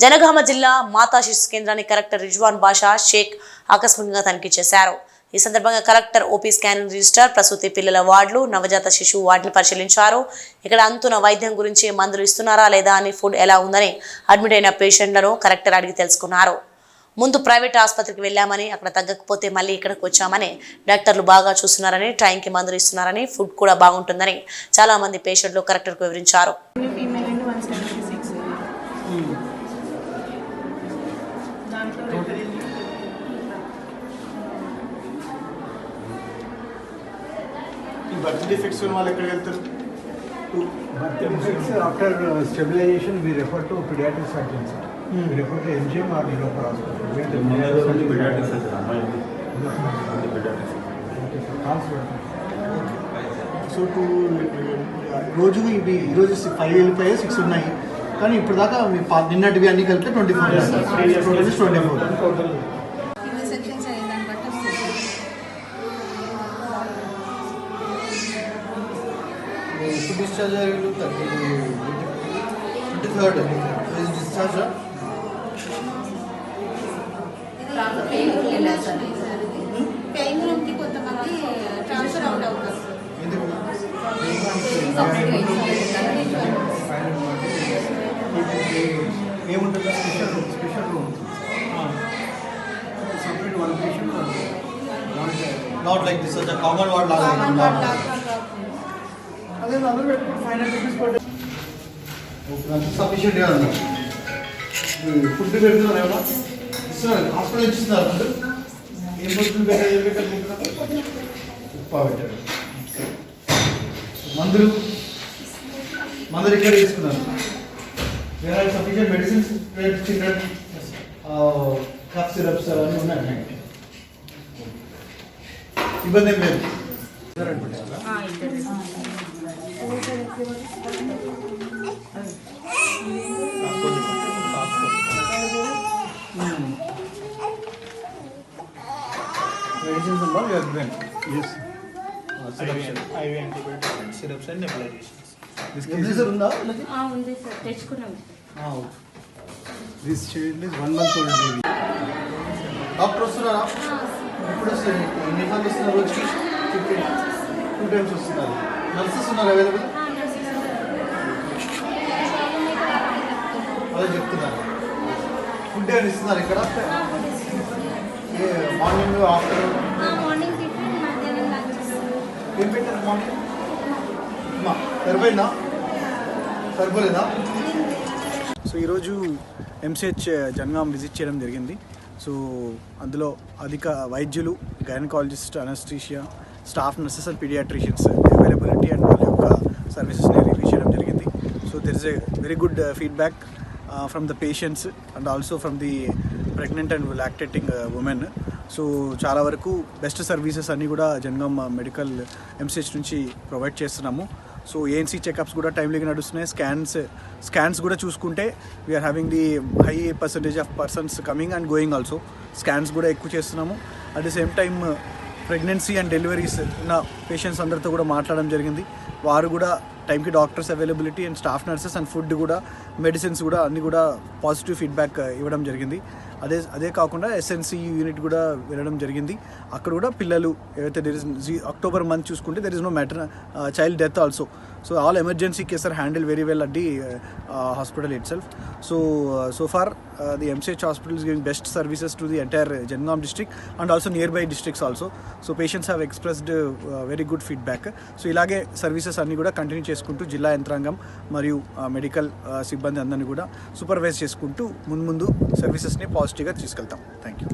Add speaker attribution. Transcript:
Speaker 1: జనగామ జిల్లా మాతా శిశు కేంద్రాన్ని కలెక్టర్ రిజ్వాన్ బాషా షేక్ ఆకస్మికంగా తనిఖీ చేశారు. ఈ సందర్భంగా కలెక్టర్ ఓపీ స్కానింగ్ రిజిస్టర్ ప్రసూతి పిల్లల వార్డులు నవజాత శిశువు వార్డుని పరిశీలించారు. ఇక్కడ అంతున వైద్యం గురించి మందులు ఇస్తున్నారా లేదా అని ఫుడ్ ఎలా ఉందని అడ్మిట్ అయిన పేషెంట్లను కలెక్టర్ అడిగి తెలుసుకున్నారు. ముందు ప్రైవేట్ ఆసుపత్రికి వెళ్ళామని అక్కడ తగ్గకపోతే మళ్ళీ ఇక్కడికి వచ్చామని డాక్టర్లు బాగా చూస్తున్నారని టైంకి మందులు ఇస్తున్నారని ఫుడ్ కూడా బాగుంటుందని చాలా మంది పేషెంట్లు కలెక్టర్కు వివరించారు.
Speaker 2: ఈ బర్త్ డిఫెక్ట్స్ ఉన్న వాళ్ళు ఎక్కడికి వెళ్తారు
Speaker 3: But defects after uh, stabilization, we refer to pediatric surgeons.
Speaker 2: Hmm.
Speaker 3: We refer to MGM or Nilofer hospital. where the
Speaker 4: మొన్న
Speaker 3: pediatric
Speaker 4: పీడియాట్రిక్స్
Speaker 3: surgeon-
Speaker 4: సార్ అమ్మాయిది
Speaker 3: Okay,
Speaker 4: paediatrics
Speaker 3: sir. Calls were-
Speaker 2: so two రోజు ఇవి ఈరోజు five వెళ్ళిపోయాయి six ఉన్నాయి కానీ ఇప్పుడు దాకా మీ పా- నిన్నటివి అన్ని కలిపితే
Speaker 5: twenty four total twenty four
Speaker 2: ఎప్పుడు డిశ్చార్జ్ అయ్యారు twenty third discharge
Speaker 5: pain pain రూమ్కి కొంతమంది ట్రాన్స్ఫర్ అవుట్ అవుతారు
Speaker 2: ఎందుకు ఏముంటుంది
Speaker 3: Special room, special room. Separate one patient or one child.
Speaker 2: Not like this common ward లాగా అదే అందరూ పెట్టుకుని ఫైవ్ హండ్రెడ్ రూపీస్ పర్ సఫిషియెంట్గా ఫుడ్ పెడుతున్నారు ఏమన్నా ఇస్తున్నారు హాస్పిటల్ ఇచ్చిస్తున్నారు ఫుడ్ ఏం ఫుడ్ పెట్టారు ఏం పెట్టారు ఉప్పా పెట్టారు. మందులు. మందులు ఇక్కడ తీసుకున్నారు. వేరే sufficient medicines children cough syrups అవన్నీ ఉన్నాయి. ఇబ్బంది ఏం లేదు. మెడిసిన్స్ ఉన్నా you husband
Speaker 3: Yes.
Speaker 2: IV antibiotics, syrups and nebulizations. Nebulizer ఉందా వీళ్ళకి?
Speaker 6: ఉంది సార్ తెచ్చుకున్నాం
Speaker 2: ఆ, okay.
Speaker 3: This child is one month old baby.
Speaker 2: Doctor వస్తున్నారా ఎప్పుడు వస్తారు ఎన్ని సార్లు వస్తున్నారు రోజుకి టూ టైమ్స్ వస్తున్నారు నర్సెస్ ఉన్నారు అవైలబుల్ అదే చెప్తున్నారు. ఫుడ్ ఏమైనా ఇస్తున్నారు ఇక్కడ? ఏ మార్నింగ్ ఆఫ్టర్నూన్
Speaker 6: మార్నింగ్ టిఫిన్ మధ్యాహ్నం లంచ్
Speaker 2: ఏం పెట్టారు మార్నింగ్ అమ్మా సరిపోయిందా? సరిపోలేదా?
Speaker 3: సో ఈరోజు ఎంసీహెచ్ జనగాం విజిట్ చేయడం జరిగింది. సో అందులో అధిక వైద్యులు gynaecologist anaesthesia staff nurses and paediatricians availability and వాళ్ళ యొక్క సర్వీసెస్ని రివ్యూ చేయడం జరిగింది. So there is a very good feedback from the patients and also from the pregnant and lactating women so చాలా వరకు బెస్ట్ సర్వీసెస్ అన్నీ కూడా జనగాం మెడికల్ ఎంసీహెచ్ నుంచి ప్రొవైడ్ చేస్తున్నాము. సో ఏఎన్సీ చెకప్స్ కూడా టైమ్లీగా నడుస్తున్నాయి. స్కాన్స్ స్కాన్స్ కూడా చూసుకుంటే we're having the high percentage of persons coming and going also scans కూడా ఎక్కువ చేస్తున్నాము. At the same time pregnancy and deliveries ఉన్న పేషెంట్స్ అందరితో కూడా మాట్లాడడం జరిగింది. వారు కూడా టైంకి doctors availability and staff nurses and food కూడా మెడిసిన్స్ కూడా అన్ని కూడా పాజిటివ్ ఫీడ్బ్యాక్ uh, ఇవ్వడం జరిగింది. అదే అదే కాకుండా ఎస్ఎన్సి యూనిట్ కూడా వెళ్ళడం జరిగింది. అక్కడ కూడా పిల్లలు ఏవైతే దెర్ ఇస్ అక్టోబర్ మంత్ చూసుకుంటే there is no matter child death also so all emergency case are handle very well at the hospital itself so so far the MCH hospital is giving best services to the entire Jangaon district and also nearby districts also so patients have expressed very good feedback so ఇలాగే services అన్ని కూడా continue చేసుకుంటూ జిల్లా యంత్రాంగం మరియు medical సిబ్బంది అందరినీ కూడా సూపర్వైజ్ చేసుకుంటూ ముందు ముందు సర్వీసెస్ని పాజిటివ్గా తీసుకెళ్తాం. Thank you